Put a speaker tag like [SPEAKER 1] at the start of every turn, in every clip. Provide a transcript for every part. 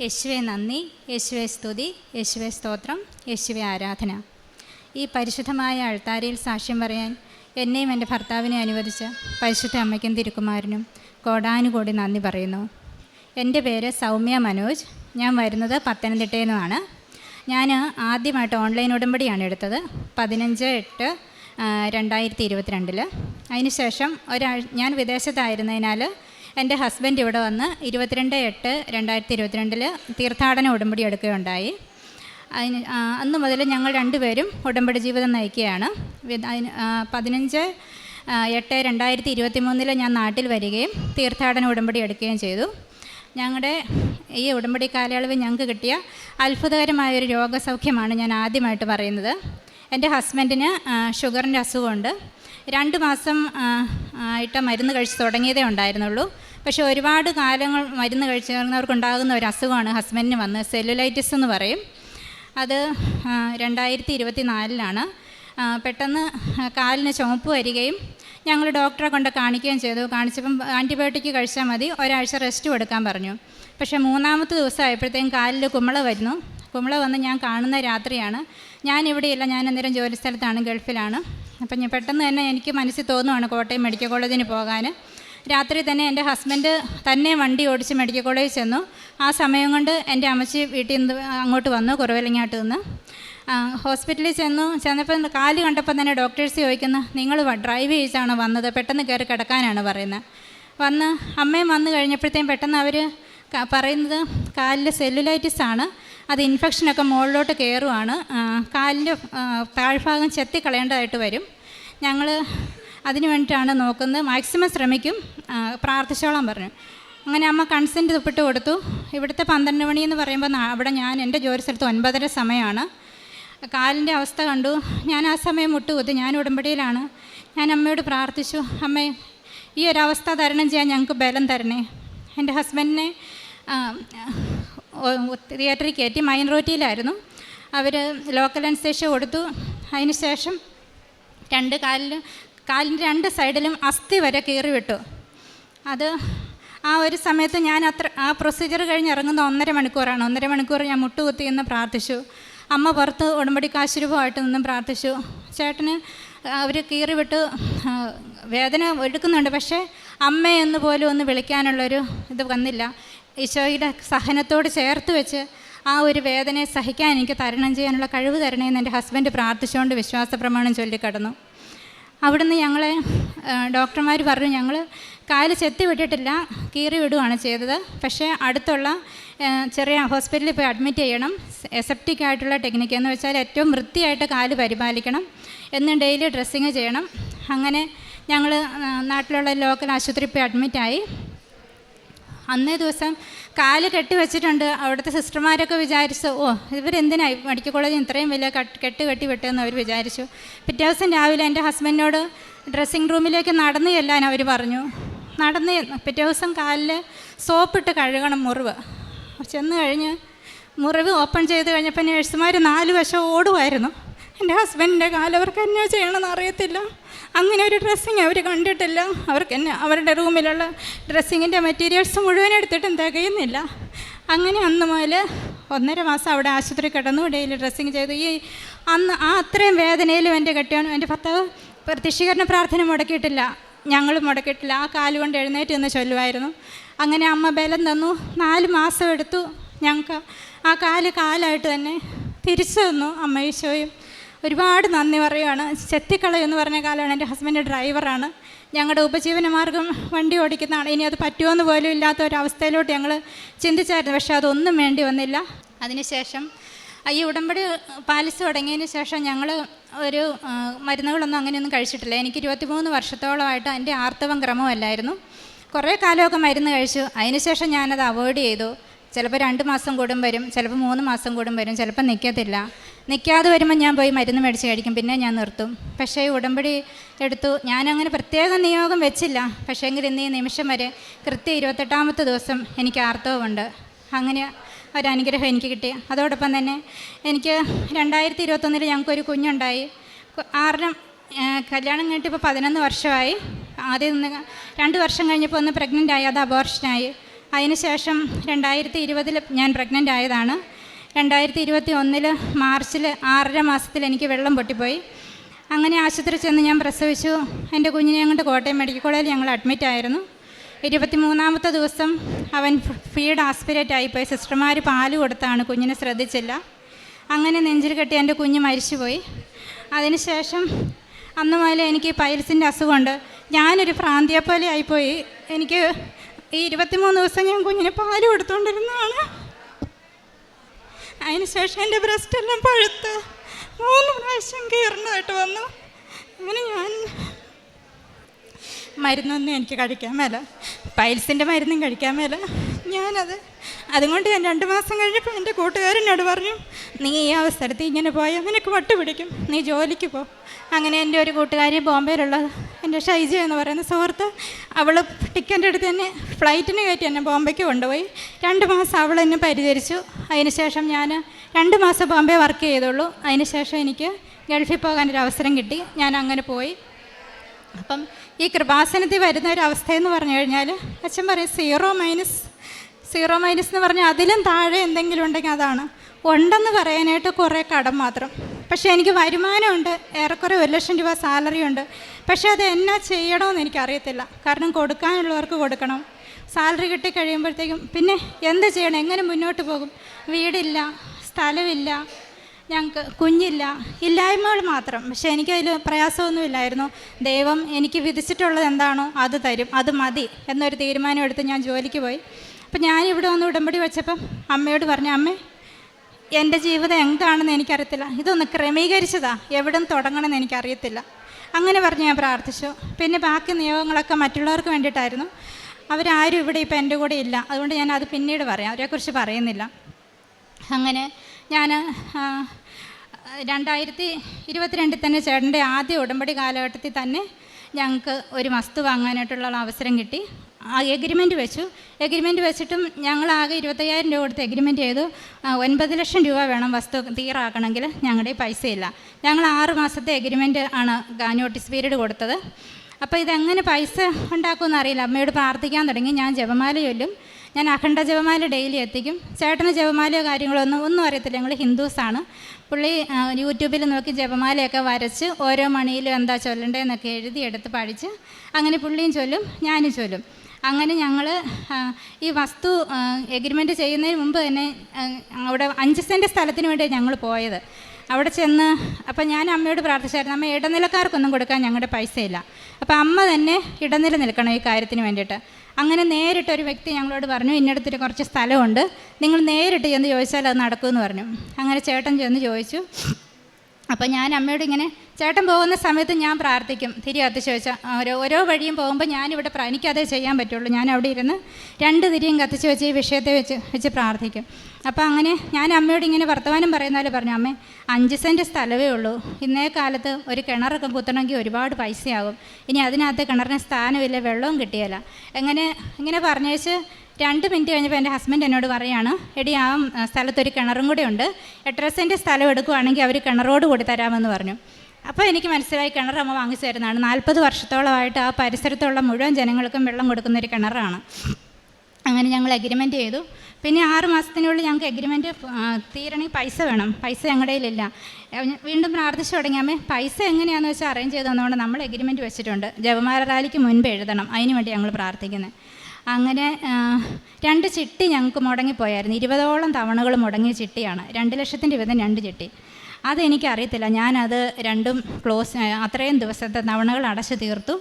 [SPEAKER 1] യേശുവെ നന്ദി യേശുവെ സ്തുതി യേശുവെ സ്തോത്രം യേശുവെ ആരാധന. ഈ പരിശുദ്ധമായ അൾത്താരയിൽ സാക്ഷ്യം പറയാൻ എന്നെയും എന്റെ ഭർത്താവിനെ അനുവദിച്ച പരിശുദ്ധ അമ്മയ്ക്കും തിരുക്കുമാരനും കോടാനുകോടി നന്ദി പറയുന്നു. എന്റെ പേര് സൗമ്യ മനോജ്. ഞാൻ വരുന്നത് പത്തനംതിട്ടയിൽ നിന്നാണ് ഞാൻ ആദ്യമായിട്ട് ഓൺലൈൻ ഉടമ്പടിയാണ് എടുത്തത്. പതിനഞ്ച് എട്ട് രണ്ടായിരത്തി ഇരുപത്തിരണ്ടിൽ അതിനുശേഷം ഒരാൾ ഞാൻ വിദേശത്തായിരുന്നതിനാൽ എന്റെ ഹസ്ബൻഡ് ഇവിടെ വന്ന് ഇരുപത്തിരണ്ട് എട്ട് രണ്ടായിരത്തി ഇരുപത്തിരണ്ടിൽ തീർത്ഥാടന ഉടമ്പടി എടുക്കുകയുണ്ടായി. അതിന് അന്ന് മുതൽ ഞങ്ങൾ രണ്ടുപേരും ഉടമ്പടി ജീവിതം നയിക്കുകയാണ്. പതിനഞ്ച് എട്ട് രണ്ടായിരത്തി ഇരുപത്തി മൂന്നിൽ ഞാൻ നാട്ടിൽ വരികയും തീർത്ഥാടന ഉടമ്പടി എടുക്കുകയും ചെയ്തു. ഞങ്ങളുടെ ഈ ഉടമ്പടി കാലയളവ് ഞങ്ങൾക്ക് കിട്ടിയ അത്ഭുതകരമായൊരു രോഗസൗഖ്യമാണ് ഞാൻ ആദ്യമായിട്ട് പറയുന്നത്. എന്റെ ഹസ്ബൻഡിന് ഷുഗറിന്റെ അസുഖമുണ്ട്. രണ്ട് മാസം ആയിട്ട് മരുന്ന് കഴിച്ച് തുടങ്ങിയതേ ഉണ്ടായിരുന്നുള്ളൂ. പക്ഷേ ഒരുപാട് കാലങ്ങൾ മരുന്ന് കഴിച്ചവർക്കുണ്ടാകുന്ന ഒരു അസുഖമാണ് ഹസ്ബൻഡിന് വന്ന് സെല്ലുലൈറ്റിസ് എന്ന് പറയും. അത് രണ്ടായിരത്തി ഇരുപത്തി നാലിലാണ് പെട്ടെന്ന് കാലിന് ചുമപ്പ് വരികയും ഞങ്ങൾ ഡോക്ടറെ കൊണ്ട് കാണിക്കുകയും ചെയ്തു. കാണിച്ചപ്പം ആന്റിബയോട്ടിക് കഴിച്ചാൽ മതി ഒരാഴ്ച റെസ്റ്റ് കൊടുക്കാൻ പറഞ്ഞു. പക്ഷേ മൂന്നാമത്തെ ദിവസം ആയപ്പോഴത്തേക്കും കാലിൽ കുമ്മള വരുന്നു. കുമ്മള വന്ന് ഞാൻ കാണുന്ന രാത്രിയാണ്. ഞാൻ ഇവിടെയില്ല ഞാൻ അന്നേരം ജോലി സ്ഥലത്താണ് ഗൾഫിലാണ്. അപ്പം ഞാൻ പെട്ടെന്ന് തന്നെ എനിക്ക് മനസ്സിൽ തോന്നുവാണ് കോട്ടയം മെഡിക്കൽ കോളേജിന് പോകാൻ. രാത്രി തന്നെ എന്റെ ഹസ്ബൻഡ് തന്നെ വണ്ടി ഓടിച്ച് മെഡിക്കൽ കോളേജിൽ ചെന്നു. ആ സമയം കൊണ്ട് എന്റെ അമ്മച്ചി വീട്ടിൽ നിന്ന് അങ്ങോട്ട് വന്നു കുറവിലങ്ങാട്ട് നിന്ന്. ഹോസ്പിറ്റലിൽ ചെന്നു. ചെന്നപ്പോൾ കാൽ കണ്ടപ്പോൾ തന്നെ ഡോക്ടേഴ്സ് ചോദിക്കുന്നു നിങ്ങൾ ഡ്രൈവ് ചെയ്താണ് വന്നത്? പെട്ടെന്ന് കയറി കിടക്കാനാണ് പറയുന്നത് വന്ന് അമ്മയും വന്നു കഴിഞ്ഞപ്പോഴത്തേക്കും പെട്ടെന്ന് അവർ പറയുന്നത് കാലിൽ സെല്ലുലൈറ്റിസ് ആണ് അത് ഇൻഫെക്ഷനൊക്കെ മുകളിലോട്ട് കയറുവാണ് കാലിന്റെ താഴ്ഭാഗം ചെത്തിക്കളയേണ്ടതായിട്ട് വരും. ഞങ്ങൾ അതിന് വേണ്ടിയിട്ടാണ് നോക്കുന്നത്. മാക്സിമം ശ്രമിക്കും. പ്രാർത്ഥിച്ചോളാം പറഞ്ഞു. അങ്ങനെ അമ്മ കൺസെന്റ് ഒപ്പിട്ട് കൊടുത്തു. ഇവിടുത്തെ പന്ത്രണ്ട് മണി എന്ന് പറയുമ്പോൾ അവിടെ ഞാൻ എന്റെ ജോലി സ്ഥലത്ത് ഒൻപതര സമയമാണ്. കാലിന്റെ അവസ്ഥ കണ്ടു. ഞാൻ ആ സമയം മുട്ടുകുത്തി. ഞാൻ ഉടമ്പടിയിലാണ്. ഞാൻ അമ്മയോട് പ്രാർത്ഥിച്ചു. അമ്മേ ഈ ഒരവസ്ഥ തരണം ചെയ്യാൻ ഞങ്ങൾക്ക് ബലം തരണേ. എന്റെ ഹസ്ബൻഡിനെ തിയേറ്ററിൽ കയറ്റി മൈൻ റോറ്റിയിലായിരുന്നു അവർ ലോക്കൽ അനസ്തേഷ്യ കൊടുത്തു. അതിന് ശേഷം രണ്ട് കാലിലും കാലിന്റെ രണ്ട് സൈഡിലും അസ്ഥി വരെ കീറി വിട്ടു. അത് ആ ഒരു സമയത്ത് ഞാൻ അത്ര ആ പ്രൊസീജിയർ കഴിഞ്ഞ് ഇറങ്ങുന്ന ഒന്നര മണിക്കൂറാണ്. ഒന്നര മണിക്കൂർ ഞാൻ മുട്ടുകുത്തി എന്ന് പ്രാർത്ഥിച്ചു. അമ്മ പുറത്ത് ഉടമ്പടി കാശുരൂപമായിട്ട് നിന്നും പ്രാർത്ഥിച്ചു. ചേട്ടന് അവർ കീറി വിട്ട് വേദന എടുക്കുന്നുണ്ട്. പക്ഷേ അമ്മയെന്ന് പോലും ഒന്ന് വിളിക്കാനുള്ളൊരു ഇത് വന്നില്ല. ഈശോയുടെ സഹനത്തോട് ചേർത്ത് വെച്ച് ആ ഒരു വേദനയെ സഹിക്കാൻ എനിക്ക് തരണം ചെയ്യാനുള്ള കഴിവ് തരണമെന്ന് എന്റെ ഹസ്ബൻഡ് പ്രാർത്ഥിച്ചുകൊണ്ട് വിശ്വാസ പ്രമാണം ചൊല്ലിക്കടന്നു അവിടുന്ന് ഞങ്ങളെ ഡോക്ടർമാർ പറഞ്ഞു ഞങ്ങൾ കാൽ ചെത്തി വിട്ടിട്ടില്ല കീറി വിടുകയാണ് ചെയ്തത്. പക്ഷേ അടുത്തുള്ള ചെറിയ ഹോസ്പിറ്റലിൽ പോയി അഡ്മിറ്റ് ചെയ്യണം. എസെപ്റ്റിക് ആയിട്ടുള്ള ടെക്നിക്ക് എന്ന് വെച്ചാൽ ഏറ്റവും വൃത്തിയായിട്ട് കാൽ പരിപാലിക്കണം. എന്നും ഡെയിലി ഡ്രസ്സിങ് ചെയ്യണം. അങ്ങനെ ഞങ്ങൾ നാട്ടിലുള്ള ലോക്കൽ ആശുപത്രിയിൽ പോയി അഡ്മിറ്റായി. അന്നേ ദിവസം കാൽ കെട്ടി വെച്ചിട്ടുണ്ട്. അവിടുത്തെ സിസ്റ്റർമാരൊക്കെ വിചാരിച്ചു ഓ ഇവരെന്തിനായി മെഡിക്കൽ കോളേജിൽ ഇത്രയും വലിയ കട്ട് കെട്ട് കെട്ടി വിട്ടെന്ന് അവർ വിചാരിച്ചു. പിറ്റേ ദിവസം രാവിലെ എന്റെ ഹസ്ബൻഡിനോട് ഡ്രസ്സിങ് റൂമിലേക്ക് നടന്നു ചെല്ലാൻ അവർ പറഞ്ഞു. നടന്ന് പിറ്റേ ദിവസം കാലിൽ സോപ്പിട്ട് കഴുകണം മുറിവ്. ചെന്ന് കഴിഞ്ഞ് മുറിവ് ഓപ്പൺ ചെയ്ത് കഴിഞ്ഞപ്പോൾ നേഴ്സുമാർ നാല് വശം ഓടുമായിരുന്നു. എന്റെ ഹസ്ബൻഡിന്റെ കാലവർക്ക് എന്നാ ചെയ്യണമെന്ന് അറിയത്തില്ല. അങ്ങനെ ഒരു ഡ്രസ്സിങ് അവർ കണ്ടിട്ടില്ല. അവർക്ക് എന്നെ അവരുടെ റൂമിലുള്ള ഡ്രസ്സിങ്ങിന്റെ മെറ്റീരിയൽസ് മുഴുവൻ എടുത്തിട്ടും തികയുന്നില്ല അങ്ങനെ അന്ന് മുതൽ ഒന്നര മാസം അവിടെ ആശുപത്രി കിടന്നു. ഡെയിലി ഡ്രസ്സിങ് ചെയ്തു. ഈ അന്ന് ആ അത്രയും വേദനയിലും എന്റെ കെട്ടിയാണ് എന്റെ ഭർത്താവ് പ്രത്യക്ഷീകരണ പ്രാർത്ഥന മുടക്കിയിട്ടില്ല. ഞങ്ങൾ മുടക്കിയിട്ടില്ല. ആ കാലുകൊണ്ട് എഴുന്നേറ്റ് എന്ന് ചൊല്ലുമായിരുന്നു. അങ്ങനെ അമ്മ ബലം തന്നു. നാല് മാസം എടുത്തു ഞങ്ങൾക്ക് ആ കാൽ കാലായിട്ട് തന്നെ തിരിച്ചു തന്നു അമ്മ ഈശോയും. ഒരുപാട് നന്ദി പറയുകയാണ് ചെത്തിക്കള എന്ന് പറഞ്ഞ കാലമാണ് എന്റെ ഹസ്ബൻഡ് ഡ്രൈവറാണ് ഞങ്ങളുടെ ഉപജീവന മാർഗം വണ്ടി ഓടിക്കുന്നതാണ്. ഇനി അത് പറ്റുമോയെന്ന് പോലും ഇല്ലാത്ത ഒരവസ്ഥയിലോട്ട് ഞങ്ങൾ ചിന്തിച്ചായിരുന്നു. പക്ഷേ അതൊന്നും വേണ്ടി വന്നില്ല. അതിനുശേഷം ഈ ഉടമ്പടി പാലിച്ച് തുടങ്ങിയതിന് ശേഷം ഞങ്ങൾ ഒരു മരുന്നുകളൊന്നും അങ്ങനെയൊന്നും കഴിച്ചിട്ടില്ല. എനിക്ക് ഇരുപത്തിമൂന്ന് വർഷത്തോളമായിട്ട് എന്റെ ആർത്തവം ക്രമമല്ലായിരുന്നു. കുറേ കാലമൊക്കെ മരുന്ന് കഴിച്ചു. അതിനുശേഷം ഞാനത് അവോയ്ഡ് ചെയ്തു. ചിലപ്പോൾ രണ്ട് മാസം കൂടും വരും ചിലപ്പോൾ മൂന്ന് മാസം കൂടും വരും ചിലപ്പോൾ നിൽക്കത്തില്ല നിൽക്കാതെ വരുമ്പോൾ ഞാൻ പോയി മരുന്ന് മേടിച്ച് കഴിക്കും പിന്നെ ഞാൻ നിർത്തും. പക്ഷേ ഉടമ്പടി എടുത്തു ഞാനങ്ങനെ പ്രത്യേക നിയോഗം വെച്ചില്ല. പക്ഷേ എങ്കിൽ ഇന്ന് ഈ നിമിഷം വരെ കൃത്യം ഇരുപത്തെട്ടാമത്തെ ദിവസം എനിക്ക് ആർത്തവമുണ്ട്. അങ്ങനെ ഒരു അനുഗ്രഹം എനിക്ക് കിട്ടി. അതോടൊപ്പം തന്നെ എനിക്ക് രണ്ടായിരത്തി ഇരുപത്തൊന്നിൽ ഞങ്ങൾക്കൊരു കുഞ്ഞുണ്ടായി. ആറിന് കല്യാണം കഴിഞ്ഞിട്ട് ഇപ്പോൾ പതിനൊന്ന് വർഷമായി. ആദ്യം ഒന്ന് രണ്ട് വർഷം കഴിഞ്ഞപ്പോൾ ഒന്ന് പ്രഗ്നന്റ് ആയി അത് അബോർഷനായി അതിനുശേഷം രണ്ടായിരത്തി ഇരുപതിൽ ഞാൻ പ്രഗ്നന്റ് ആയതാണ്. രണ്ടായിരത്തി ഇരുപത്തി ഒന്നിൽ മാർച്ചിൽ ആറര മാസത്തിൽ എനിക്ക് വെള്ളം പൊട്ടിപ്പോയി. അങ്ങനെ ആശുപത്രി ചെന്ന് ഞാൻ പ്രസവിച്ചു. എന്റെ കുഞ്ഞിനെ അങ്ങോട്ട് കോട്ടയം മെഡിക്കൽ കോളേജിൽ ഞങ്ങൾ അഡ്മിറ്റ് ആയിരുന്നു. ഇരുപത്തി മൂന്നാമത്തെ ദിവസം അവൻ ഫീഡ് ആസ്പിരേറ്റ് ആയിപ്പോയി. സിസ്റ്റർമാർ പാൽ കൊടുത്താണ് കുഞ്ഞിനെ ശ്രദ്ധിച്ചില്ല. അങ്ങനെ നെഞ്ചിൽ കെട്ടി എന്റെ കുഞ്ഞ് മരിച്ചുപോയി. അതിനുശേഷം അന്ന് മുതൽ എനിക്ക് പൈൽസിന്റെ അസുഖമുണ്ട്. ഞാനൊരു ഭ്രാന്തിയെ പോലെ ആയിപ്പോയി. എനിക്ക് ഈ ഇരുപത്തിമൂന്ന് ദിവസം ഞാൻ കുഞ്ഞിന് പാൽ കൊടുത്തോണ്ടിരുന്നതാണ്. അതിനുശേഷം എന്റെ ബ്രസ്റ്റ് എല്ലാം പഴുത്ത് മൂന്ന് പ്രാവശ്യം കീറണമായിട്ട് വന്നു. അങ്ങനെ ഞാൻ മരുന്നൊന്നും എനിക്ക് കഴിക്കാൻ മേല. പൈൽസിന്റെ മരുന്നും കഴിക്കാൻ മേല. ഞാനത് അതുകൊണ്ട് ഞാൻ രണ്ട് മാസം കഴിഞ്ഞപ്പോൾ എന്റെ കൂട്ടുകാരനോട് പറഞ്ഞു നീ ഈ അവസരത്തിൽ ഇങ്ങനെ പോയാൽ നിനക്ക് വട്ട് പിടിക്കും. നീ ജോലിക്ക് പോ. അങ്ങനെ എന്റെ ഒരു കൂട്ടുകാരി ബോംബെയിലുള്ള എന്റെ ഷൈജ എന്ന് പറയുന്ന സുഹൃത്ത് അവൾ ടിക്കറ്റ് എടുത്ത് തന്നെ ഫ്ലൈറ്റിന് കയറ്റി എന്നെ ബോംബെക്ക് കൊണ്ടുപോയി. രണ്ട് മാസം അവൾ എന്നെ പരിചരിച്ചു. അതിനുശേഷം ഞാൻ രണ്ട് മാസം ബോംബെ വർക്ക് ചെയ്തുള്ളൂ. അതിനുശേഷം എനിക്ക് ഗൾഫിൽ പോകാനൊരു അവസരം കിട്ടി. ഞാൻ അങ്ങനെ പോയി. അപ്പം ഈ കൃപാസനത്തിൽ വരുന്ന ഒരു അവസ്ഥയെന്ന് പറഞ്ഞു കഴിഞ്ഞാൽ അച്ഛൻ പറയും സീറോ മൈനസ് സീറോ മൈനസ് എന്ന് പറഞ്ഞാൽ അതിലും താഴെ എന്തെങ്കിലും ഉണ്ടെങ്കിൽ അതാണ്. ഉണ്ടെന്ന് പറയാനായിട്ട് കുറേ കടം മാത്രം. പക്ഷേ എനിക്ക് വരുമാനമുണ്ട്. ഏറെക്കുറെ ഒരു ലക്ഷം രൂപ സാലറി ഉണ്ട്. പക്ഷേ അത് എന്നാ ചെയ്യണമെന്ന് എനിക്കറിയത്തില്ല. കാരണം കൊടുക്കാനുള്ളവർക്ക് കൊടുക്കണം. സാലറി കിട്ടി കഴിയുമ്പോഴത്തേക്കും പിന്നെ എന്ത് ചെയ്യണം? എങ്ങനെ മുന്നോട്ട് പോകും? വീടില്ല സ്ഥലമില്ല ഞങ്ങൾക്ക് കുഞ്ഞില്ല ഇല്ലായ്മകൾ മാത്രം. പക്ഷെ എനിക്കതിൽ പ്രയാസമൊന്നുമില്ലായിരുന്നു. ദൈവം എനിക്ക് വിധിച്ചിട്ടുള്ളത് എന്താണോ അത് തരും അത് മതി എന്നൊരു തീരുമാനം എടുത്ത് ഞാൻ ജോലിക്ക് പോയി. അപ്പം ഞാനിവിടെ വന്ന് ഉടമ്പടി വെച്ചപ്പം അമ്മയോട് പറഞ്ഞു അമ്മേ എന്റെ ജീവിതം എന്താണെന്ന് എനിക്കറിയത്തില്ല. ഇതൊന്ന് ക്രമീകരിച്ചതാ. എവിടെ തുടങ്ങണമെന്ന് എനിക്കറിയത്തില്ല. അങ്ങനെ പറഞ്ഞ് ഞാൻ പ്രാർത്ഥിച്ചു. പിന്നെ ബാക്കി നിയോഗങ്ങളൊക്കെ മറ്റുള്ളവർക്ക് വേണ്ടിയിട്ടായിരുന്നു. അവരാരും ഇവിടെ ഇപ്പം എന്റെ കൂടെ ഇല്ല. അതുകൊണ്ട് ഞാൻ അത് പിന്നീട് പറയാം. അവരെക്കുറിച്ച് പറയുന്നില്ല. അങ്ങനെ ഞാൻ രണ്ടായിരത്തി ഇരുപത്തിരണ്ടിൽ തന്നെ ചേട്ടന്റെ ആദ്യ ഉടമ്പടി കാലഘട്ടത്തിൽ തന്നെ ഞങ്ങൾക്ക് ഒരു വസ്തു വാങ്ങാനായിട്ടുള്ള അവസരം കിട്ടി. എഗ്രിമെന്റ് വെച്ചു. എഗ്രിമെന്റ് വെച്ചിട്ടും ഞങ്ങളാകെ ഇരുപത്തയ്യായിരം രൂപ കൊടുത്ത് എഗ്രിമെന്റ് ചെയ്തു. ഒൻപത് ലക്ഷം രൂപ വേണം വസ്തു തീറാക്കണമെങ്കിൽ ഞങ്ങളുടെ പൈസയില്ല. ഞങ്ങൾ ആറ് മാസത്തെ എഗ്രിമെന്റ് ആണ് നോട്ടീസ് പീരീഡ് കൊടുത്തത്. അപ്പോൾ ഇതെങ്ങനെ പൈസ ഉണ്ടാക്കുമെന്ന് അറിയില്ല. അമ്മയോട് പ്രാർത്ഥിക്കാൻ തുടങ്ങി. ഞാൻ ജപമാല ചൊല്ലും. ഞാൻ അഖണ്ഡ ജപമാല ഡെയിലി എത്തിക്കും. ചേട്ടന് ജപമാലയോ കാര്യങ്ങളോ ഒന്നും ഒന്നും അറിയത്തില്ല. ഞങ്ങൾ ഹിന്ദുസാണ് പുള്ളി യൂട്യൂബിൽ നോക്കി ജപമാലയൊക്കെ വരച്ച് ഓരോ മണിയിലും എന്താ ചൊല്ലണ്ടേന്നൊക്കെ എഴുതിയെടുത്ത് പഠിച്ച് അങ്ങനെ പുള്ളിയും ചൊല്ലും ഞാനും ചൊല്ലും. അങ്ങനെ ഞങ്ങൾ ഈ വസ്തു എഗ്രിമെന്റ് ചെയ്യുന്നതിന് മുമ്പ് തന്നെ അവിടെ അഞ്ച് സെന്റ് സ്ഥലത്തിന് വേണ്ടിയാണ് ഞങ്ങൾ പോയത്. അവിടെ ചെന്ന് അപ്പം ഞാൻ അമ്മയോട് പ്രാർത്ഥിച്ചായിരുന്നു അമ്മ ഇടനിലക്കാർക്കൊന്നും കൊടുക്കാൻ ഞങ്ങളുടെ പൈസയില്ല. അപ്പം അമ്മ തന്നെ ഇടനില നിൽക്കണം ഈ കാര്യത്തിന് വേണ്ടിയിട്ട്. അങ്ങനെ നേരിട്ട് ഒരു വ്യക്തി ഞങ്ങളോട് പറഞ്ഞു ഇന്നടത്തൊരു കുറച്ച് സ്ഥലമുണ്ട് നിങ്ങൾ നേരിട്ട് ചെന്ന് ചോദിച്ചാൽ അത് നടക്കുമെന്ന് പറഞ്ഞു. അങ്ങനെ ചേട്ടൻ ചെന്ന് ചോദിച്ചു. അപ്പം ഞാൻ അമ്മയോട് ഇങ്ങനെ ചേട്ടൻ പോകുന്ന സമയത്ത് ഞാൻ പ്രാർത്ഥിക്കും. തിരി കത്തിച്ച് വെച്ചാൽ ഓരോ ഓരോ വഴിയും പോകുമ്പോൾ ഞാനിവിടെ എനിക്കതേ ചെയ്യാൻ പറ്റുള്ളൂ. ഞാൻ അവിടെ ഇരുന്ന് രണ്ട് തിരിയും കത്തിച്ച് വെച്ച് ഈ വിഷയത്തെ വെച്ച് വെച്ച് പ്രാർത്ഥിക്കും. അപ്പോൾ അങ്ങനെ ഞാൻ അമ്മയോട് ഇങ്ങനെ വർത്തമാനം പറയുന്നാൽ പറഞ്ഞു അമ്മേ അഞ്ച് സെന്റ് സ്ഥലമേ ഉള്ളൂ. ഇന്നേ കാലത്ത് ഒരു കിണറൊക്കെ കുത്തണമെങ്കിൽ ഒരുപാട് പൈസയാകും. ഇനി അതിനകത്ത് കിണറിന് സ്ഥാനമില്ല വെള്ളവും കിട്ടിയല്ല. എങ്ങനെ ഇങ്ങനെ പറഞ്ഞേച്ച് രണ്ട് മിനിറ്റ് കഴിഞ്ഞപ്പോൾ എന്റെ ഹസ്ബൻഡ് എന്നോട് പറയാണ് എടി ആ സ്ഥലത്തൊരു കിണറും കൂടെ ഉണ്ട്. എട്ടര സെന്റ് സ്ഥലം എടുക്കുകയാണെങ്കിൽ അവർ കിണറോട് കൂടി തരാമെന്ന് പറഞ്ഞു. അപ്പോൾ എനിക്ക് മനസ്സിലായി കിണർ അമ്മ വാങ്ങിച്ചു തരുന്നതാണ് നാൽപ്പത് വർഷത്തോളമായിട്ട് ആ പരിസരത്തുള്ള മുഴുവൻ ജനങ്ങൾക്കും വെള്ളം കൊടുക്കുന്നൊരു കിണറാണ്. അങ്ങനെ ഞങ്ങൾ അഗ്രിമെന്റ് ചെയ്തു. പിന്നെ ആറ് മാസത്തിനുള്ളിൽ ഞങ്ങൾക്ക് എഗ്രിമെന്റ് തീരണമെങ്കിൽ പൈസ വേണം. പൈസ ഞങ്ങളുടെ കയ്യിലില്ല. വീണ്ടും പ്രാർത്ഥിച്ചു തുടങ്ങിയാമേ പൈസ എങ്ങനെയാണെന്ന് വെച്ചാൽ അറേഞ്ച് ചെയ്ത് തന്നുകൊണ്ട് നമ്മൾ എഗ്രിമെന്റ് വെച്ചിട്ടുണ്ട്. ജപമാല റാലിക്ക് മുൻപ് എഴുതണം. അതിന് വേണ്ടി ഞങ്ങൾ പ്രാർത്ഥിക്കുന്നത് അങ്ങനെ രണ്ട് ചിട്ടി ഞങ്ങൾക്ക് മുടങ്ങിപ്പോയായിരുന്നു. ഇരുപതോളം തവണകൾ മുടങ്ങിയ ചിട്ടിയാണ്. രണ്ട് ലക്ഷത്തിന്റെ വിധം രണ്ട് ചിട്ടി. അതെനിക്കറിയത്തില്ല. ഞാനത് രണ്ടും ക്ലോസ് അത്രയും ദിവസത്തെ തവണകൾ അടച്ചു തീർത്തു.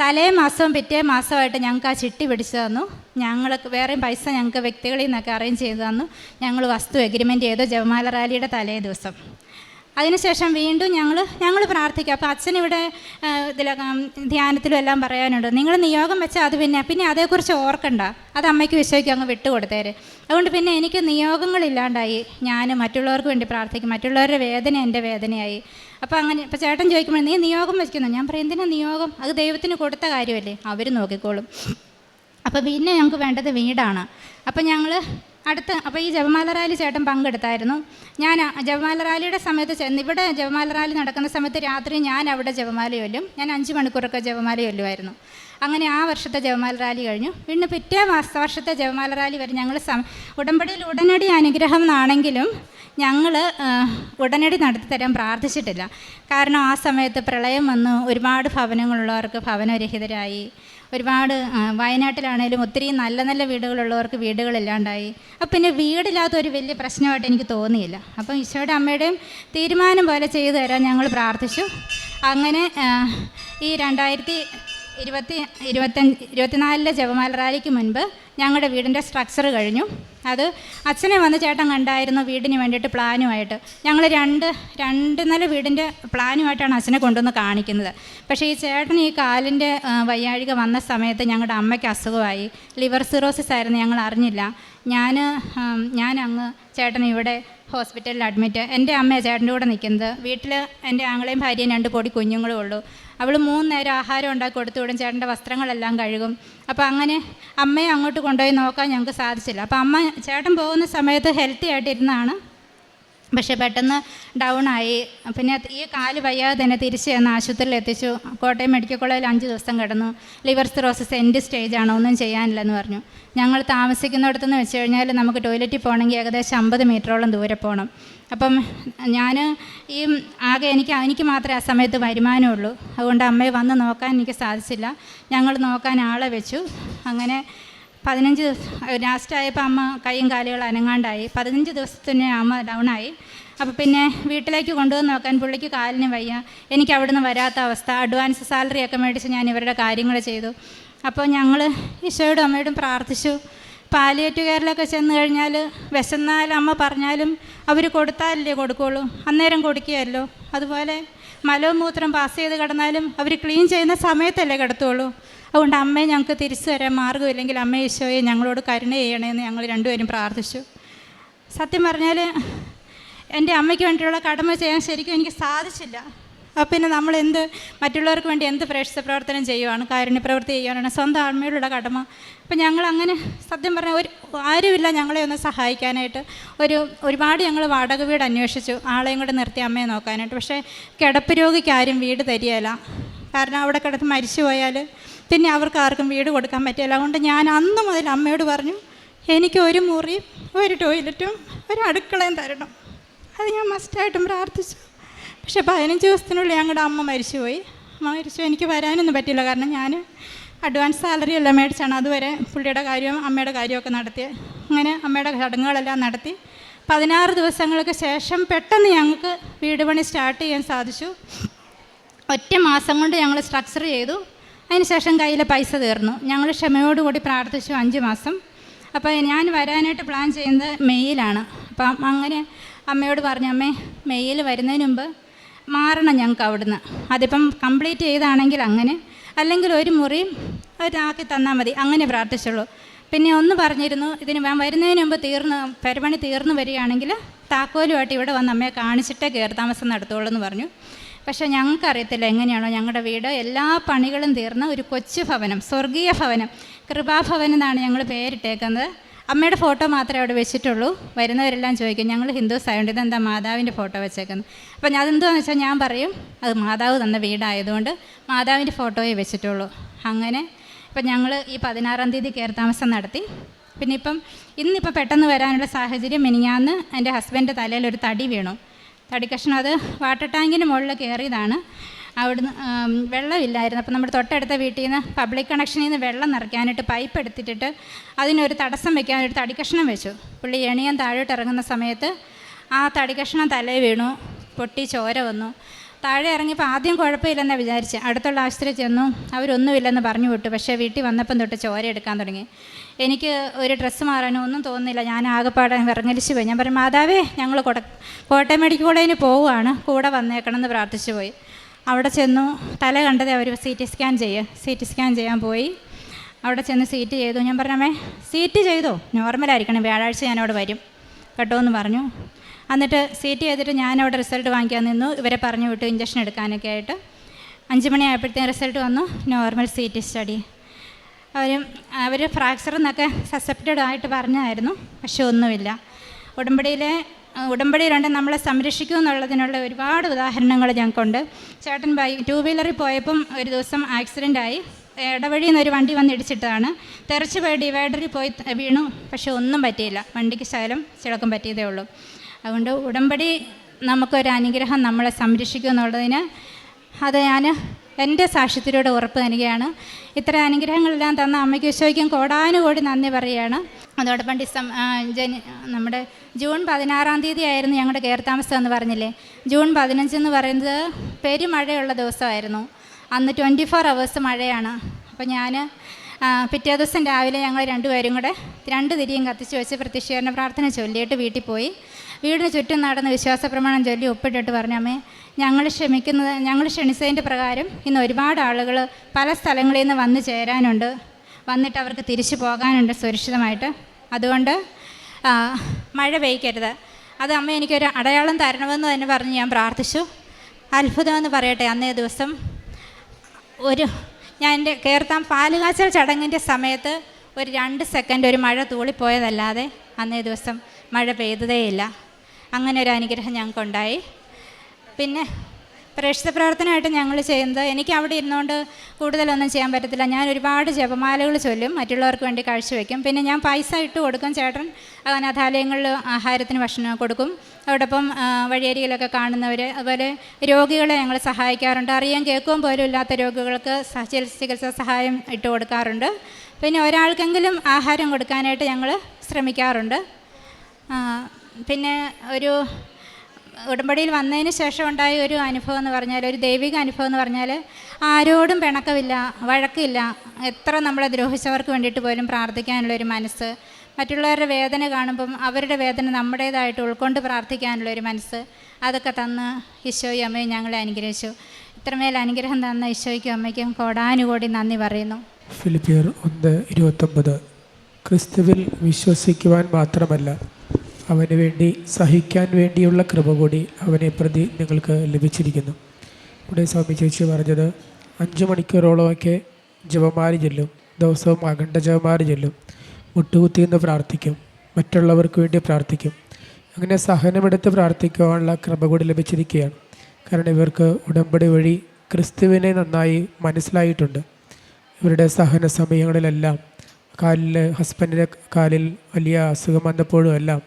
[SPEAKER 1] തലേ മാസവും പിറ്റേ മാസമായിട്ട് ഞങ്ങൾക്ക് ആ ചിട്ടി പിടിച്ചു തന്നു. ഞങ്ങൾ വേറെയും പൈസ ഞങ്ങൾക്ക് വ്യക്തികളിൽ നിന്നൊക്കെ അറേഞ്ച് ചെയ്തു തന്നു. ഞങ്ങൾ വസ്തു എഗ്രിമെന്റ് ചെയ്തു ജപമാല റാലിയുടെ തലേ ദിവസം. അതിനുശേഷം വീണ്ടും ഞങ്ങൾ ഞങ്ങൾ പ്രാർത്ഥിക്കുക അപ്പോൾ അച്ഛൻ ഇവിടെ ഇതിലൊക്കെ ധ്യാനത്തിലും എല്ലാം പറയാനുണ്ട്. നിങ്ങൾ നിയോഗം വെച്ചാൽ അത് പിന്നെ പിന്നെ അതേക്കുറിച്ച് ഓർക്കണ്ട. അത് അമ്മയ്ക്ക് വിശ്വസിക്കും അങ്ങ് വിട്ടുകൊടുത്തേര് അതുകൊണ്ട് പിന്നെ എനിക്ക് നിയോഗങ്ങളില്ലാണ്ടായി ഞാൻ മറ്റുള്ളവർക്ക് വേണ്ടി പ്രാർത്ഥിക്കും. മറ്റുള്ളവരുടെ വേദന എന്റെ വേദനയായി. അപ്പോൾ അങ്ങനെ ഇപ്പോൾ ചേട്ടൻ ചോദിക്കുമ്പോൾ നീ നിയോഗം വയ്ക്കുന്നു ഞാൻ പറയും എന്തിനാ നിയോഗം? അത് ദൈവത്തിന് കൊടുത്ത കാര്യമല്ലേ? അവർ നോക്കിക്കോളും. അപ്പോൾ പിന്നെ ഞങ്ങൾക്ക് വേണ്ടത് വീടാണ്. അപ്പോൾ ഞങ്ങൾ അടുത്ത അപ്പോൾ ഈ ജപമാല റാലി ചേട്ടൻ പങ്കെടുത്തായിരുന്നു. ഞാൻ ജപമാല റാലിയുടെ സമയത്ത് ചെന്ന് ഇവിടെ ജപമാല റാലി നടക്കുന്ന സമയത്ത് രാത്രി ഞാൻ അവിടെ ജപമാല ചൊല്ലും ഞാൻ അഞ്ച് മണിക്കൂറൊക്കെ ജപമാല ചൊല്ലുമായിരുന്നു അങ്ങനെ ആ വർഷത്തെ ജപമാല റാലി കഴിഞ്ഞു. പിന്നെ പിറ്റേ മാസ വർഷത്തെ ജപമാല റാലി വരെ ഞങ്ങൾ സം ഉടമ്പടിയിൽ ഉടനടി അനുഗ്രഹം എന്നാണെങ്കിലും ഞങ്ങൾ ഉടനടി നടത്തി തരാൻ പ്രാർത്ഥിച്ചിട്ടില്ല. കാരണം ആ സമയത്ത് പ്രളയം വന്ന് ഒരുപാട് ഭവനങ്ങളുള്ളവർക്ക് ഭവനരഹിതരായി ഒരുപാട് വയനാട്ടിലാണേലും ഒത്തിരി നല്ല നല്ല വീടുകളുള്ളവർക്ക് വീടുകളില്ലാണ്ടായി. അപ്പം പിന്നെ വീടില്ലാത്ത ഒരു വലിയ പ്രശ്നമായിട്ട് എനിക്ക് തോന്നിയില്ല. അപ്പം ഈശോയുടെ അമ്മയുടെയും തീരുമാനം പോലെ ചെയ്തു തരാൻ ഞങ്ങൾ പ്രാർത്ഥിച്ചു. അങ്ങനെ ഈ രണ്ടായിരത്തി ഇരുപത്തി ഇരുപത്തഞ്ച് ഇരുപത്തിനാലിലെ ജപമാല റാലിക്ക് മുൻപ് ഞങ്ങളുടെ വീടിന്റെ സ്ട്രക്ചർ കഴിഞ്ഞു. അത് അച്ഛനെ വന്ന് ചേട്ടൻ കണ്ടായിരുന്നു വീടിന് വേണ്ടിയിട്ട് പ്ലാനുമായിട്ട് ഞങ്ങൾ രണ്ട് രണ്ട് നില വീടിന്റെ പ്ലാനുമായിട്ടാണ് അച്ഛനെ കൊണ്ടുവന്ന് കാണിക്കുന്നത്. പക്ഷേ ഈ ചേട്ടൻ ഈ കാലിന്റെ വയ്യാഴിക വന്ന സമയത്ത് ഞങ്ങളുടെ അമ്മയ്ക്ക് അസുഖമായി. ലിവർ സിറോസിസ് ആയിരുന്നു ഞങ്ങൾ അറിഞ്ഞില്ല. ഞാൻ ഞാൻ അങ്ങ് ചേട്ടൻ ഇവിടെ ഹോസ്പിറ്റലിൽ അഡ്മിറ്റ് എന്റെ അമ്മയാണ് ചേട്ടന്റെ കൂടെ നിൽക്കുന്നത്. വീട്ടിൽ എന്റെ ആങ്ങളെയും ഭാര്യയും രണ്ട് പൊടി കുഞ്ഞുങ്ങളും ഉള്ളൂ. അവൾ മൂന്ന് നേരം ആഹാരം ഉണ്ടാക്കി കൊടുത്തു വിടും ചേട്ടന്റെ വസ്ത്രങ്ങളെല്ലാം കഴുകും. അപ്പോൾ അങ്ങനെ അമ്മയെ അങ്ങോട്ട് കൊണ്ടുപോയി നോക്കാൻ ഞങ്ങൾക്ക് സാധിച്ചില്ല. അപ്പോൾ അമ്മ ചേട്ടൻ പോകുന്ന സമയത്ത് ഹെൽത്തി ആയിട്ടിരുന്നാണ് പക്ഷേ പെട്ടെന്ന് ഡൗൺ ആയി. പിന്നെ ഈ കാൽ വയ്യാതെ തന്നെ തിരിച്ച് ചെന്ന് ആശുപത്രിയിൽ എത്തിച്ചു. കോട്ടയം മെഡിക്കൽ കോളേജിൽ അഞ്ച് ദിവസം കിടന്നു. ലിവർ സിറോസിസ് എൻഡ് സ്റ്റേജ് ആണോ. ഒന്നും ചെയ്യാനില്ലെന്ന് പറഞ്ഞു. ഞങ്ങൾ താമസിക്കുന്നിടത്തുനിന്ന് വെച്ച് കഴിഞ്ഞാൽ നമുക്ക് ടോയ്ലറ്റിൽ പോകണമെങ്കിൽ ഏകദേശം അമ്പത് മീറ്ററോളം ദൂരെ പോകണം അപ്പം ഞാൻ ഈ ആകെ എനിക്ക് എനിക്ക് മാത്രമേ ആ സമയത്ത് വരുമാനമുള്ളൂ. അതുകൊണ്ട് അമ്മയെ വന്ന് നോക്കാൻ എനിക്ക് സാധിച്ചില്ല. ഞങ്ങൾ നോക്കാൻ ആളെ വെച്ചു. അങ്ങനെ പതിനഞ്ച് ലാസ്റ്റ് ആയപ്പോൾ അമ്മ കൈയും കാലുകളും അനങ്ങാണ്ടായി. പതിനഞ്ച് ദിവസത്തിന് അമ്മ ഡൗണായി അപ്പോൾ പിന്നെ വീട്ടിലേക്ക് കൊണ്ടുവന്ന് നോക്കാൻ പുള്ളിക്ക് കാലിന് വയ്യ. എനിക്ക് അവിടുന്ന് വരാത്ത അവസ്ഥ. അഡ്വാൻസ് സാലറി ഒക്കെ മേടിച്ച് ഞാൻ ഇവരുടെ കാര്യങ്ങൾ ചെയ്തു. അപ്പോൾ ഞങ്ങൾ ഈശോയോടും അമ്മയോടും പ്രാർത്ഥിച്ചു. പാലിയേറ്റീവ് കെയറിലൊക്കെ ചെന്ന് കഴിഞ്ഞാൽ വിശന്നാൽ അമ്മ പറഞ്ഞാലും അവർ കൊടുത്താലല്ലേ കൊടുക്കുള്ളൂ. അന്നേരം കൊടുക്കുകയല്ലോ. അതുപോലെ മലവും മൂത്രം പാസ് ചെയ്ത് കിടന്നാലും അവർ ക്ലീൻ ചെയ്യുന്ന സമയത്തല്ലേ കിടത്തുള്ളൂ. അതുകൊണ്ട് അമ്മയെ ഞങ്ങൾക്ക് തിരിച്ചു തരാൻ മാർഗമില്ലെങ്കിൽ അമ്മ ഈശോയെ ഞങ്ങളോട് കരുണ ചെയ്യണമെന്ന് ഞങ്ങൾ രണ്ടുപേരും പ്രാർത്ഥിച്ചു. സത്യം പറഞ്ഞാൽ എന്റെ അമ്മയ്ക്ക് വേണ്ടിയുള്ള കടമ ചെയ്യാൻ ശരിക്കും എനിക്ക് സാധിച്ചില്ല. അപ്പോൾ പിന്നെ നമ്മൾ എന്ത് മറ്റുള്ളവർക്ക് വേണ്ടി എന്ത് പ്രേക്ഷിത പ്രവർത്തനം ചെയ്യുവാണ് കാരുണ്യ പ്രവൃത്തി ചെയ്യുവാനാണ് സ്വന്തം അമ്മയോടുള്ള കടമ. അപ്പം ഞങ്ങൾ അങ്ങനെ സത്യം പറഞ്ഞാൽ ഒരു ആരുമില്ല ഞങ്ങളെ ഒന്ന് സഹായിക്കാനായിട്ട്. ഒരു ഒരുപാട് ഞങ്ങൾ വാടക വീട് അന്വേഷിച്ചു ആളെയും കൂടെ നിർത്തി അമ്മയെ നോക്കാനായിട്ട്. പക്ഷേ കിടപ്പ് രോഗിക്ക് ആരും വീട് തരികയില്ല. കാരണം അവിടെ കിടന്ന് മരിച്ചു പോയാൽ പിന്നെ അവർക്ക് ആർക്കും വീട് കൊടുക്കാൻ പറ്റില്ല. അതുകൊണ്ട് ഞാൻ അന്ന് മുതൽ അമ്മയോട് പറഞ്ഞു എനിക്ക് ഒരു മുറിയും ഒരു ടോയ്ലറ്റും ഒരു അടുക്കളയും തരണം. അത് ഞാൻ മസ്റ്റായിട്ടും പ്രാർത്ഥിച്ചു. പക്ഷേ പതിനഞ്ച് ദിവസത്തിനുള്ളിൽ ഞങ്ങളുടെ അമ്മ മരിച്ചുപോയി. അമ്മ മരിച്ചു എനിക്ക് വരാനൊന്നും പറ്റില്ല കാരണം ഞാൻ അഡ്വാൻസ് സാലറി എല്ലാം മേടിച്ചാണ് അതുവരെ പുള്ളിയുടെ കാര്യവും അമ്മയുടെ കാര്യമൊക്കെ നടത്തിയത് അങ്ങനെ അമ്മയുടെ ചടങ്ങുകളെല്ലാം നടത്തി. പതിനാറ് ദിവസങ്ങൾക്ക് ശേഷം പെട്ടെന്ന് ഞങ്ങൾക്ക് വീട് പണി സ്റ്റാർട്ട് ചെയ്യാൻ സാധിച്ചു. ഒറ്റ മാസം കൊണ്ട് ഞങ്ങൾ സ്ട്രക്ചർ ചെയ്തു. അതിനുശേഷം കയ്യിലെ പൈസ തീർന്നു. ഞങ്ങൾ ക്ഷമയോടുകൂടി പ്രാർത്ഥിച്ചു അഞ്ച് മാസം. അപ്പോൾ ഞാൻ വരാനായിട്ട് പ്ലാൻ ചെയ്യുന്നത് മെയ്യിലാണ് അപ്പം അങ്ങനെ അമ്മയോട് പറഞ്ഞു അമ്മേ മെയ്യിൽ വരുന്നതിന് മുമ്പ് മാറണം ഞങ്ങൾക്ക് അവിടുന്ന്. അതിപ്പം കംപ്ലീറ്റ് ചെയ്താണെങ്കിൽ അങ്ങനെ. അല്ലെങ്കിൽ ഒരു മുറിയും ഒരാക്കി തന്നാൽ മതി. അങ്ങനെ പ്രാർത്ഥിച്ചുള്ളൂ. പിന്നെ ഒന്ന് പറഞ്ഞിരുന്നു ഇതിന് ഞാൻ വരുന്നതിന് മുമ്പ് തീർന്ന് പരിപണി തീർന്നു വരികയാണെങ്കിൽ താക്കോലുമായിട്ട് ഇവിടെ വന്ന് അമ്മയെ കാണിച്ചിട്ടേ കയറി താമസം നടത്തുള്ളൂ എന്ന് പറഞ്ഞു. പക്ഷേ ഞങ്ങൾക്കറിയത്തില്ല എങ്ങനെയാണോ ഞങ്ങളുടെ വീട്. എല്ലാ പണികളും തീർന്ന ഒരു കൊച്ചു ഭവനം സ്വർഗീയ ഭവനം കൃപാഭവൻ എന്നാണ് ഞങ്ങൾ പേരിട്ടേക്കുന്നത്. അമ്മയുടെ ഫോട്ടോ മാത്രമേ അവിടെ വെച്ചിട്ടുള്ളൂ. വരുന്നവരെല്ലാം ചോദിക്കും ഞങ്ങൾ ഹിന്ദുസ് ആയതുകൊണ്ട് ഇതെന്താ മാതാവിന്റെ ഫോട്ടോ വെച്ചേക്കുന്നത്? അപ്പം ഞാൻ എന്തുവാന്ന് വെച്ചാൽ ഞാൻ പറയും അത് മാതാവ് തന്ന വീടായതുകൊണ്ട് മാതാവിന്റെ ഫോട്ടോയെ വെച്ചിട്ടുള്ളൂ. അങ്ങനെ ഇപ്പം ഞങ്ങൾ ഈ പതിനാറാം തീയതി കയറി താമസം നടത്തി. പിന്നെ ഇപ്പം ഇന്നിപ്പോൾ പെട്ടെന്ന് വരാനുള്ള സാഹചര്യം മിനിഞ്ഞാന്ന് എന്റെ ഹസ്ബൻഡ് തലയിൽ ഒരു തടി വീണു. തടി കഷ്ണം അത് വാട്ടർ ടാങ്കിന് മുകളിൽ കയറിയതാണ്. അവിടുന്ന് വെള്ളമില്ലായിരുന്നു. അപ്പോൾ നമ്മുടെ തൊട്ടടുത്ത വീട്ടിൽ നിന്ന് പബ്ലിക് കണക്ഷനിൽ നിന്ന് വെള്ളം നിറയ്ക്കാനായിട്ട് പൈപ്പ് എടുത്തിട്ടിട്ട് അതിനൊരു തടസ്സം വെക്കാനൊരു തടി കഷ്ണം വെച്ചു. പുള്ളി എണിയാൻ താഴോട്ട് ഇറങ്ങുന്ന സമയത്ത് ആ തടി കഷ്ണം തലയിൽ വീണു പൊട്ടി ചോര വന്നു. താഴെ ഇറങ്ങിയപ്പോൾ ആദ്യം കുഴപ്പമില്ലെന്നാണ് വിചാരിച്ച്. അടുത്തുള്ള ആശുപത്രി ചെന്നു. അവരൊന്നുമില്ലെന്ന് പറഞ്ഞു വിട്ടു. പക്ഷേ വീട്ടിൽ വന്നപ്പം തൊട്ട് ചോര എടുക്കാൻ തുടങ്ങി. എനിക്ക് ഒരു ഡ്രസ്സ് മാറാനോ ഒന്നും തോന്നുന്നില്ല. ഞാൻ ആകെപ്പാടെ വിറങ്ങലിച്ച് പോയി. ഞാൻ പറഞ്ഞു മാതാവേ ഞങ്ങൾ കൊട കോട്ടയം മെഡിക്കൽ കോളേജിന് പോവുകയാണ്. കൂടെ വന്നേക്കണം എന്ന് പ്രാർത്ഥിച്ചു പോയി. അവിടെ ചെന്നു തല കണ്ടത് അവർ സി ടി സ്കാൻ ചെയ്യുക സി ടി സ്കാൻ ചെയ്യാൻ പോയി. അവിടെ ചെന്ന് സീറ്റ് ചെയ്തു. ഞാൻ പറഞ്ഞമ്മേ സീറ്റ് ചെയ്തോ? നോർമലായിരിക്കണം വ്യാഴാഴ്ച ഞാനവിടെ വരും. കേട്ടോ എന്ന് പറഞ്ഞു. എന്നിട്ട് സീറ്റ് ചെയ്തിട്ട് ഞാനവിടെ റിസൾട്ട് വാങ്ങിക്കാൻ നിന്നു. ഇവരെ പറഞ്ഞു വിട്ടു ഇഞ്ചക്ഷൻ എടുക്കാനൊക്കെ ആയിട്ട്. അഞ്ച് മണിയായപ്പോഴത്തേക്കും റിസൾട്ട് വന്നു നോർമൽ സി ടി സ്റ്റഡി. അവർ അവർ ഫ്രാക്ചർ എന്നൊക്കെ സസെപ്റ്റഡ് ആയിട്ട് പറഞ്ഞായിരുന്നു പക്ഷെ ഒന്നുമില്ല. ഉടമ്പടിയിലെ ഉടമ്പടിയിലുണ്ട് നമ്മളെ സംരക്ഷിക്കും എന്നുള്ളതിനുള്ള ഒരുപാട് ഉദാഹരണങ്ങൾ ഞങ്ങൾക്കുണ്ട്. ചേട്ടൻ ബൈ ടൂ വീലറിൽ പോയപ്പം ഒരു ദിവസം ആക്സിഡന്റ് ആയി. ഇടവഴിയിൽ നിന്ന് ഒരു വണ്ടി വന്ന് ഇടിച്ചിട്ടതാണ് തെറിച്ച് പോയി ഡിവൈഡറിൽ പോയി വീണു. പക്ഷെ ഒന്നും പറ്റിയില്ല. വണ്ടിക്ക് ശകലം ചിലക്കം പറ്റിയതേ ഉള്ളൂ. അതുകൊണ്ട് ഉടമ്പടി നമുക്കൊരു അനുഗ്രഹം നമ്മളെ സംരക്ഷിക്കും എന്നുള്ളതിന് അത് ഞാൻ എന്റെ സാക്ഷ്യത്തിലൂടെ ഉറപ്പ് നൽകുകയാണ്. ഇത്ര അനുഗ്രഹങ്ങളെല്ലാം തന്ന അമ്മയ്ക്ക് വിശ്വസിക്കും കോടാനുകോടി നന്ദി പറയുകയാണ്. അതോടൊപ്പം ഡിസം ജനു നമ്മുടെ ജൂൺ പതിനാറാം തീയതി ആയിരുന്നു ഞങ്ങളുടെ കയർ താമസം എന്ന് പറഞ്ഞില്ലേ? ജൂൺ പതിനഞ്ച് എന്ന് പറയുന്നത് പെരുമഴയുള്ള ദിവസമായിരുന്നു. അന്ന് ട്വന്റി ഫോർ അവേഴ്സ് മഴയാണ്. അപ്പോൾ ഞാൻ പിറ്റേ ദിവസം രാവിലെ ഞങ്ങൾ രണ്ടുപേരും കൂടെ രണ്ട് തിരിയും കത്തിച്ച് വെച്ച് പ്രത്യക്ഷീകരണ പ്രാർത്ഥന ചൊല്ലിയിട്ട് വീട്ടിൽ പോയി. വീടിന് ചുറ്റും നടന്ന് വിശ്വാസ പ്രമാണം ചൊല്ലി ഒപ്പിട്ടിട്ട് പറഞ്ഞു അമ്മേ ഞങ്ങൾ ക്ഷമിക്കുന്നത് ഞങ്ങൾ ക്ഷണിച്ചതിന്റെ പ്രകാരം ഇന്ന് ഒരുപാട് ആളുകൾ പല സ്ഥലങ്ങളിൽ നിന്ന് വന്ന് ചേരാനുണ്ട്. വന്നിട്ട് അവർക്ക് തിരിച്ചു പോകാനുണ്ട് സുരക്ഷിതമായിട്ട്. അതുകൊണ്ട് മഴ പെയ്ക്കരുത് അത് അമ്മ എനിക്കൊരു അടയാളം തരണമെന്ന് തന്നെ പറഞ്ഞ് ഞാൻ പ്രാർത്ഥിച്ചു. അത്ഭുതമെന്ന് പറയട്ടെ അന്നേ ദിവസം ഒരു ഞാൻ എന്റെ കയർത്താൻ പാലുകാച്ചൽ ചടങ്ങിന്റെ സമയത്ത് ഒരു രണ്ട് സെക്കൻഡ് ഒരു മഴ തൂളിപ്പോയതല്ലാതെ അന്നേ ദിവസം മഴ പെയ്തതേയില്ല. അങ്ങനെ ഒരു അനുഗ്രഹം ഞങ്ങൾക്കുണ്ടായി. പിന്നെ പ്രേക്ഷിത പ്രവർത്തനമായിട്ട് ഞങ്ങൾ ചെയ്യുന്നത് എനിക്ക് അവിടെ ഇരുന്നുകൊണ്ട് കൂടുതലൊന്നും ചെയ്യാൻ പറ്റത്തില്ല. ഞാൻ ഒരുപാട് ജപമാലകൾ ചൊല്ലും മറ്റുള്ളവർക്ക് വേണ്ടി കാഴ്ചവെക്കും പിന്നെ ഞാൻ പൈസ ഇട്ട് കൊടുക്കും ചേട്ടൻ അനാഥാലയങ്ങളിൽ ആഹാരത്തിന് ഭക്ഷണം കൊടുക്കും. അതോടൊപ്പം വഴിയരികിലൊക്കെ കാണുന്നവർ അതുപോലെ രോഗികളെ ഞങ്ങൾ സഹായിക്കാറുണ്ട്. അറിയാൻ കേൾക്കുകയും പോലും ഇല്ലാത്ത രോഗികൾക്ക് ചികിത്സാ സഹായം ഇട്ട് കൊടുക്കാറുണ്ട്. പിന്നെ ഒരാൾക്കെങ്കിലും ആഹാരം കൊടുക്കാനായിട്ട് ഞങ്ങൾ ശ്രമിക്കാറുണ്ട്. പിന്നെ ഒരു ഉടമ്പടിയിൽ വന്നതിന് ശേഷം ഉണ്ടായ ഒരു അനുഭവം എന്ന് പറഞ്ഞാൽ ഒരു ദൈവിക അനുഭവം എന്ന് പറഞ്ഞാൽ ആരോടും പിണക്കമില്ല വഴക്കില്ല. എത്ര നമ്മളെ ദ്രോഹിച്ചവർക്ക് വേണ്ടിയിട്ട് പോലും പ്രാർത്ഥിക്കാനുള്ളൊരു മനസ്സ് മറ്റുള്ളവരുടെ വേദന കാണുമ്പം അവരുടെ വേദന നമ്മുടേതായിട്ട് ഉൾക്കൊണ്ട് പ്രാർത്ഥിക്കാനുള്ള ഒരു മനസ്സ് അതൊക്കെ തന്ന് ഈശോയും അമ്മയും ഞങ്ങളെ അനുഗ്രഹിച്ചു. ഇത്രമേൽ അനുഗ്രഹം തന്ന ഈശോയ്ക്കും അമ്മയ്ക്കും കോടാനുകോടി നന്ദി പറയുന്നു.
[SPEAKER 2] ഫിലിപ്പിയർ ഒന്ന് ഇരുപത്തൊമ്പത്. ക്രിസ്തുവിൽ വിശ്വസിക്കുവാൻ മാത്രമല്ല അവന് വേണ്ടി സഹിക്കാൻ വേണ്ടിയുള്ള കൃപ കൂടി അവനെ പ്രതി നിങ്ങൾക്ക് ലഭിച്ചിരിക്കുന്നു. ഇവിടെ സ്വാമി ചേച്ചി പറഞ്ഞത് അഞ്ച് മണിക്കൂറോളമൊക്കെ ജപമാരി ചെല്ലും ദിവസവും അഖണ്ഡ ജപമാരി ചൊല്ലും. മുട്ടുകുത്തിന്ന് പ്രാർത്ഥിക്കും. മറ്റുള്ളവർക്ക് വേണ്ടി പ്രാർത്ഥിക്കും. അങ്ങനെ സഹനമെടുത്ത് പ്രാർത്ഥിക്കുവാനുള്ള കൃപ കൂടി ലഭിച്ചിരിക്കുകയാണ്. കാരണം ഇവർക്ക് ഉടമ്പടി വഴി ക്രിസ്തുവിനെ നന്നായി മനസ്സിലായിട്ടുണ്ട്. ഇവരുടെ സഹന സമയങ്ങളിലെല്ലാം കാലിൽ ഹസ്ബൻഡിന്റെ കാലിൽ വലിയ അസുഖം വന്നപ്പോഴും എല്ലാം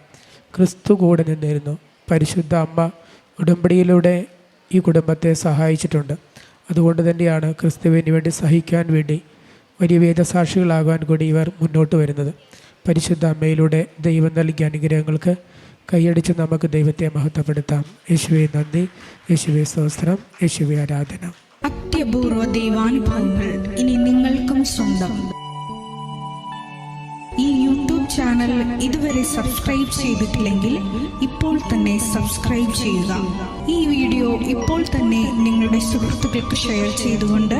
[SPEAKER 2] ക്രിസ്തു കൂടെ നിന്നിരുന്നു. പരിശുദ്ധ അമ്മ ഉടമ്പടിയിലൂടെ ഈ കുടുംബത്തെ സഹായിച്ചിട്ടുണ്ട്. അതുകൊണ്ട് തന്നെയാണ് ക്രിസ്തുവിന് വേണ്ടി സഹിക്കാൻ വേണ്ടി വലിയ വേദസാക്ഷികളാകാൻ കൂടി ഇവർ മുന്നോട്ട് വരുന്നത്. പരിശുദ്ധ അമ്മയിലൂടെ ദൈവം നൽകിയ അനുഗ്രഹങ്ങൾക്ക് കൈയടിച്ച് നമുക്ക് ദൈവത്തെ മഹത്വപ്പെടുത്താം. യേശുവെ നന്ദി യേശുവെ സ്തോത്രം യേശുവെ ആരാധന.
[SPEAKER 3] അത്യപൂർവ ദൈവാനുഭവങ്ങൾ ഇനി നിങ്ങൾക്കും സ്വന്തം. ഈ യൂട്യൂബ് ചാനൽ ഇതുവരെ സബ്സ്ക്രൈബ് ചെയ്തിട്ടില്ലെങ്കിൽ ഇപ്പോൾ തന്നെ സബ്സ്ക്രൈബ് ചെയ്യുക. ഈ വീഡിയോ ഇപ്പോൾ തന്നെ നിങ്ങളുടെ സുഹൃത്തുക്കൾക്ക് ഷെയർ ചെയ്തുകൊണ്ട്